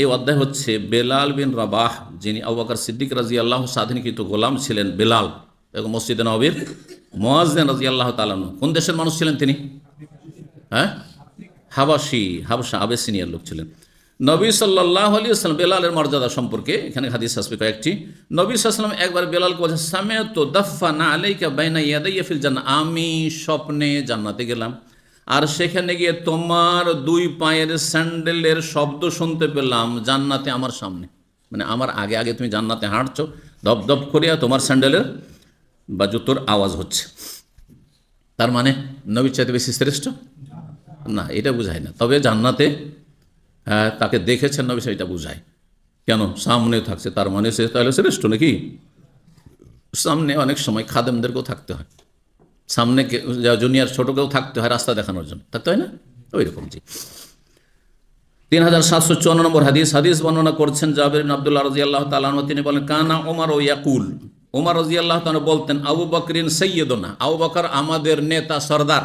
এই অধ্যায় হচ্ছে বেলাল বিন রাবাহ, যিনি আবাকার সিদ্দিক রাজি আল্লাহ স্বাধীনকৃত গোলাম ছিলেন বেলাল। এবং মসজিদে নবীর মোয়াজেন রাজি আল্লাহ তালান কোন দেশের মানুষ ছিলেন তিনি? হ্যাঁ? হাবাসি, হাবসা, আবেসিনিয়ার লোক ছিলেন। নবী সাল্লাহ আলী আসলাম বেলালের মর্যাদা সম্পর্কে এখানে হাদিস আসবে কয়েকটি। নবী সাল্লাম একবার বেলালকে বলছেন সামে তো দফা না আলাইকা বাইনা ইয়াদাইয়া ফিল জান্না আমি স্বপ্নে জান্নাতে গেলাম। আর সেখানে গিয়ে তোমার দুই পায়ের স্যান্ডেলের শব্দ শুনতে পেলাম, জান্নাতে আমার সামনে। মানে আমার আগে আগে তুমি জান্নাতে হাঁটছো দপ দপ করিয়া তোমার স্যান্ডেলের বা জুতোর আওয়াজ হচ্ছে। তার মানে নবীর চাইতে বেশি শ্রেষ্ঠ? না, এটা বুঝায় না। তবে জান্নাতে হ্যাঁ তাকে দেখেছেন নবী, সেটা বুঝায়। কেন? সামনে থাকছে, তার মানে সে তাহলে শ্রেষ্ঠ নাকি? সামনে অনেক সময় খাদেমদেরকেও থাকতে হয়। সামনে জুনিয়র ছোটকেও থাকতে হয় রাস্তা দেখানোর জন্য। থাকতে হয় না? ওই রকম জি। তিন হাজার সাতশো চুয়ান্ন নম্বর হাদিস। হাদিস বর্ণনা করছেন জাবির আব্দুল্লাহ রাজি আল্লাহ তালাহ তিনি বলেন, কানা ওমার ও ইয়াকুল। ওমর রাজি আল্লাহ তালা বলতেন, আবু বকরিন সৈয়দনা। আবু বকর আমাদের নেতা, সর্দার,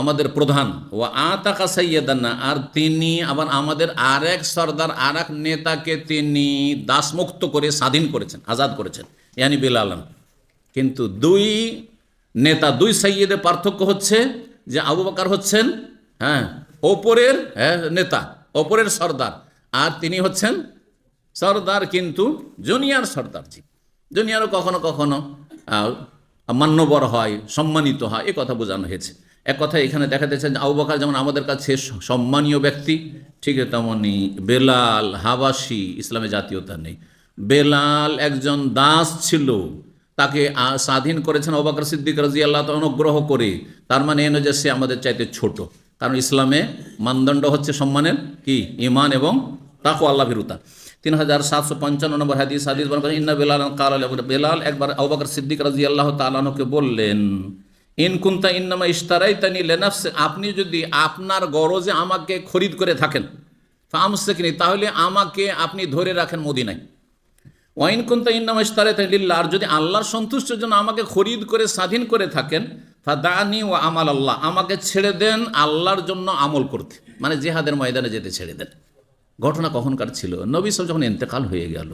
আমাদের প্রধান। ও আতাকা সৈয়দান্না আর তিনি আবার আমাদের আর এক সর্দার আর এক নেতাকে তিনি দাসমুক্ত করে স্বাধীন করেছেন, আজাদ করেছেন। ইয়ানি বেলালান। কিন্তু দুই নেতা দুই সৈয়দের পার্থক্য হচ্ছে যে আবু বকর হচ্ছেন হ্যাঁ ওপরের হ্যাঁ, নেতা ওপরের সর্দার আর তিনি হচ্ছেন সর্দার কিন্তু জুনিয়র সর্দার জি জুনিয়রও কখনো কখনো মান্যবর হয় সম্মানিত হয় এ কথা বোঝানো হয়েছে। এক কথা এখানে দেখা যাচ্ছে যে আবু বকর যেমন আমাদের কাছে সম্মানীয় ব্যক্তি ঠিক তেমনই বেলাল হাবাসি ইসলামে জাতীয়তা নেই। বেলাল একজন দাস ছিল তাকে স্বাধীন করেছেন অবাকর সিদ্দিক রাজি আল্লাহ অনুগ্রহ করে। তার মানে এনে যে সে আমাদের চাইতে ছোট। কারণ ইসলামে মানদণ্ড হচ্ছে সম্মানের কি? ইমান এবং তাকো আল্লাহ বিরুতা তিন হাজার সাতশো পঞ্চান্ন নম্বর হাদিস হাদিস ইন্না বেলাল কাল বেলাল। একবার আবাকর সিদ্দিক রাজি আল্লাহ তালানকে বললেন, ইন কুন্তা ইন্নামা ইস্তারাই তানি লেনাফসে। আপনি যদি আপনার গরজে আমাকে খরিদ করে থাকেন, ফামসেকিনি, তাহলে আমাকে আপনি ধরে রাখেন মদিনায়। ওয়াইন কুন্তা ইন্নামা ইস্তারাই তানি আর যদি আল্লাহর সন্তুষ্টের জন্য আমাকে খরিদ করে, স্বাধীন করে থাকেন ফাদানি ও আমাল আল্লাহ আমাকে ছেড়ে দেন, আল্লাহর জন্য আমল করতে। মানে জেহাদের ময়দানে যেতে ছেড়ে দেন। ঘটনা কখনকার ছিল? নবী সাল যখন এতেকাল হয়ে গেল,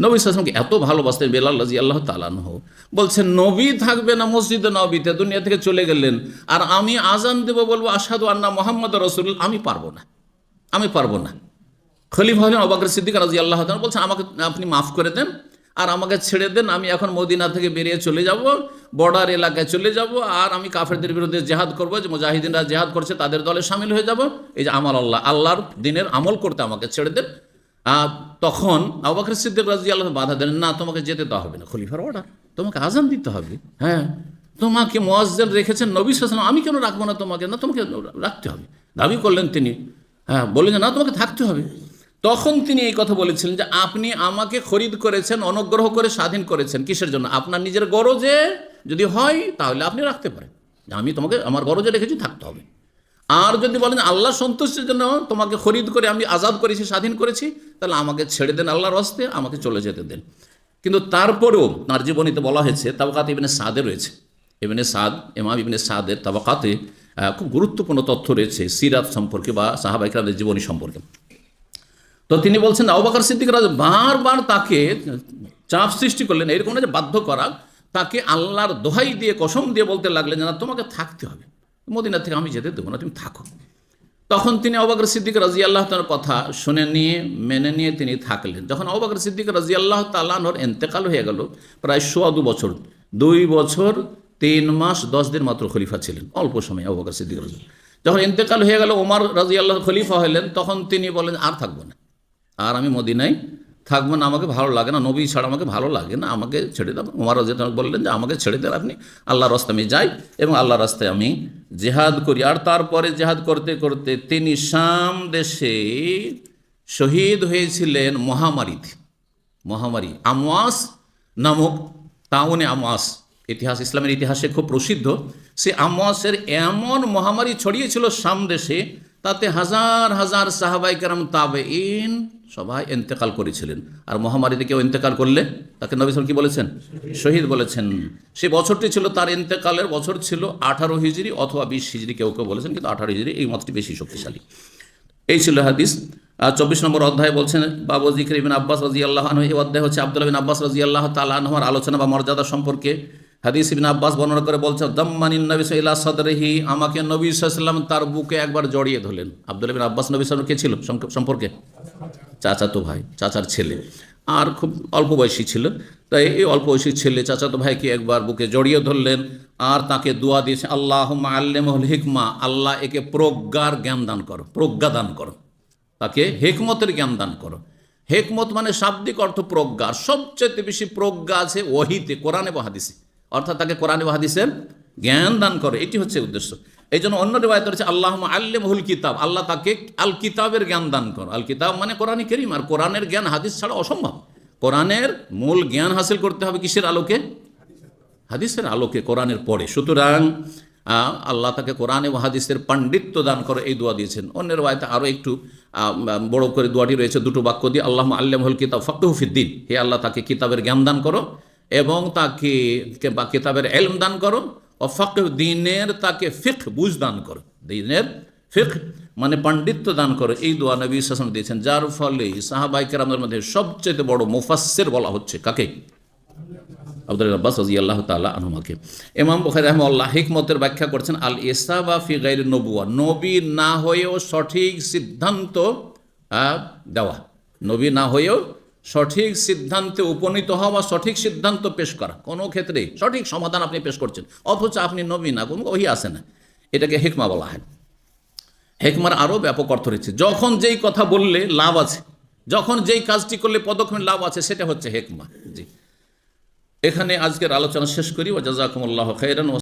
নবী সালামকে এত ভালোবাসতেন, বেলাল রাজি আল্লাহ তালানহ বলছেন, নবী থাকবে না মসজিদে নবীতে দুনিয়া থেকে চলে গেলেন। আর আমি আজান দেব বলব আসাদু আন্না মোহাম্মদ রসুল আমি পারব না। আমি পারব না। খলিফা হলেন অবাকর সিদ্দিক রাজি আল্লাহ বলছেন, আমাকে আপনি মাফ করে দেন আর আমাকে ছেড়ে দেন, আমি এখন মদিনা থেকে বেরিয়ে চলে যাব, বর্ডার এলাকায় চলে যাব আর আমি কাফেরদের বিরুদ্ধে জেহাদ করব, যে মুজাহিদিনরা জেহাদ করছে তাদের দলে সামিল হয়ে যাব। এই যে আমার আল্লাহ, আল্লাহর দিনের আমল করতে আমাকে ছেড়ে দেন। তখন আবাকর সিদ্দিক রাজি আল্লাহ বাধা দেন না, তোমাকে যেতে দেওয়া হবে না, খলিফার অর্ডার তোমাকে আজান দিতে হবে। হ্যাঁ তোমাকে মোয়াজ্জেল রেখেছেন নবী সালাম আমি কেন রাখব না তোমাকে? না, তোমাকে রাখতে হবে। দাবি করলেন তিনি। হ্যাঁ বললেন না, তোমাকে থাকতে হবে। তখন তিনি এই কথা বলেছিলেন যে আপনি আমাকে খরিদ করেছেন, অনুগ্রহ করে স্বাধীন করেছেন। কিসের জন্য? আপনার নিজের গরজে যদি হয়, তাহলে আপনি রাখতে পারেন। আমি তোমাকে, আমার গরজে রেখেছি, থাকতে হবে। আর যদি বলেন আল্লাহ সন্তুষ্টির জন্য তোমাকে খরিদ করে আমি আজাদ করেছি, স্বাধীন করেছি, তাহলে আমাকে ছেড়ে দেন আল্লাহর হস্তে, আমাকে চলে যেতে দেন। কিন্তু তারপরেও তার জীবনীতে বলা হয়েছে তাবাকাত ইবনে সাদে রয়েছে। ইবনে সাদ, ইমাম ইবনে সাদের তাবাকাতে খুব গুরুত্বপূর্ণ তথ্য রয়েছে, সিরাত সম্পর্কে বা সাহাবাইকরাদের জীবনী সম্পর্কে। তো তিনি বলছেন আবাকার সিদ্দিক রাজ, বারবার তাকে চাপ সৃষ্টি করলেন, এরকম না যে বাধ্য করা, তাকে আল্লাহর দোহাই দিয়ে, কসম দিয়ে বলতে লাগলেন না, তোমাকে থাকতে হবে। মদিনা থেকে আমি যেতে দেবো না, তুমি থাকো। তখন তিনি অবাকর সিদ্দিক রাজি আল্লাহ তার কথা শুনে নিয়ে, মেনে নিয়ে তিনি থাকলেন। যখন অবাকর সিদ্দিক রাজি আল্লাহ তালানোর এন্তেকাল হয়ে গেল, প্রায় সোয়া দু বছর, দুই বছর, তিন মাস, দশ দিন মাত্র খলিফা ছিলেন, অল্প সময় অবাকর সিদ্দিক রাজি যখন এন্তেকাল হয়ে গেল, ওমার রাজি আল্লাহ খলিফা হলেন, তখন তিনি বলেন, আর থাকব না। আর আমি মদিনায় থাকব না, আমাকে ভালো লাগে না, নবী ছাড়া আমাকে ভালো লাগে না, আমাকে ছেড়ে দাও। উমার রাজি বললেন যে, আমাকে ছেড়ে দেন আপনি আল্লাহ রাস্তায় আমি যাই এবং আল্লাহর রাস্তায় আমি জেহাদ করি। আর তারপরে জেহাদ করতে করতে তিনি শাম দেশে শহীদ হয়েছিলেন মহামারীতে। মহামারী, আমওয়াস নামক তাউনে আমওয়াস, ইতিহাস, ইসলামের ইতিহাসে খুব প্রসিদ্ধ। সে আমওয়াসের এমন মহামারী ছড়িয়েছিল শাম দেশে তাতে হাজার হাজার সাহাবাই কেরাম তাবে ইন সবাই এন্তেকাল করেছিলেন। আর মহামারীতে কেউ ইন্তেকাল করলে? তাকে নবী সাল কি বলেছেন? শহীদ বলেছেন। সে বছরটি ছিল, তার ইন্তেকালের বছর ছিল আঠারো হিজড়ি অথবা বিশ হিজড়ি কেউ কেউ বলেছেন, কিন্তু আঠারো হিজড়ি এই মতটি বেশি শক্তিশালী। এই ছিল হাদিস। আর চব্বিশ নম্বর অধ্যায় বলছেন, বাবু জিকির ইবিন আব্বাস রাজি এই অধ্যায় হচ্ছে আব্দুল্লাহ আব্বাস রাজি আল্লাহ তালাহর আলোচনা বা মর্যাদা সম্পর্কে। হাদিস ইবিন আব্বাস বর্ণনা করে বলছেন দম্মানিন নবী সাল্লাহ সদরহি আমাকে নবী সাল্লাম তার বুকে একবার জড়িয়ে ধরলেন। আব্দুল্লাহ বিন আব্বাস নবী সাল্লাম কে ছিল সম্পর্কে? চাচাতো ভাই, চাচার ছেলে। আর খুব অল্প বয়সী ছিল। তাই এই অল্প বয়সী ছেলে চাচাতো ভাইকে একবার বুকে জড়িয়ে ধরলেন আর তাকে দোয়া দিয়েছে আল্লাহ আল্লেমহুল হিকমা, আল্লাহ একে প্রজ্ঞার জ্ঞান দান করো, প্রজ্ঞা দান করো। তাকে হেকমতের জ্ঞান দান করো। হেকমত মানে শাব্দিক অর্থ প্রজ্ঞা। সবচেয়ে বেশি প্রজ্ঞা আছে ওহিতে, কোরআনে বা হাদিসে। অর্থাৎ তাকে কোরআনে হাদিসের জ্ঞান দান করে, এটি হচ্ছে উদ্দেশ্য। এই জন্য অন্য রেবায়ত রয়েছে আল্লাহ আল্লেমহুল কিতাব, আল্লাহ তাকে আল কিতাবের জ্ঞান দান করো। আল কিতাব মানে কোরআনই করিম, আর কোরআনের জ্ঞান হাদিস ছাড়া অসম্ভব। কোরআনের মূল জ্ঞান হাসিল করতে হবে কিসের আলোকে? হাদিসের আলোকে, কোরআনের পরে। সুতরাং আল্লাহ তাকে কোরআন এবং হাদিসের পাণ্ডিত্য দান করে এই দোয়া দিয়েছেন। অন্যের ওয়াইতে আরও একটু বড় করে দোয়াটি রয়েছে, দুটো বাক্য দিয়ে আল্লাহ আল্লামহুল কিতাব ফকহুফিদ্দিন হে আল্লাহ, তাকে কিতাবের জ্ঞান দান করো। এবং তাকে বা কিতাবের এলম দান করো, ও ফক দিনের তাকে ফিক বুঝ দান করো। দিনের ফিক মানে পাণ্ডিত্য দান করো। এই দোয়া নবী শাসন দিয়েছেন। যার ফলে সাহাবাইকের আমাদের মধ্যে সবচেয়ে বড় মুফাসসির বলা হচ্ছে কাকে? আল্লাহ ব্যাখ্যা করছেন, আল গাইর নবুয়া নবী না হয়েও সঠিক সিদ্ধান্ত দেওয়া। নবী না হয়েও সঠিক সিদ্ধান্তে উপনীত হওয়া বা সঠিক সিদ্ধান্ত পেশ করা, কোনো ক্ষেত্রে সঠিক সমাধান আপনি পেশ করছেন, অথচ আপনি নবী না, কোনো ওই আসে না। এটাকে হেকমা বলা হয়। হেকমার আরও ব্যাপক অর্থ রয়েছে। যখন যেই কথা বললে লাভ আছে, যখন যেই কাজটি করলে পদক্ষেপ লাভ আছে, সেটা হচ্ছে হেকমা। জি। এখানে আজকের আলোচনা শেষ করি ও জাজাকুমুল্লাহ খৈরান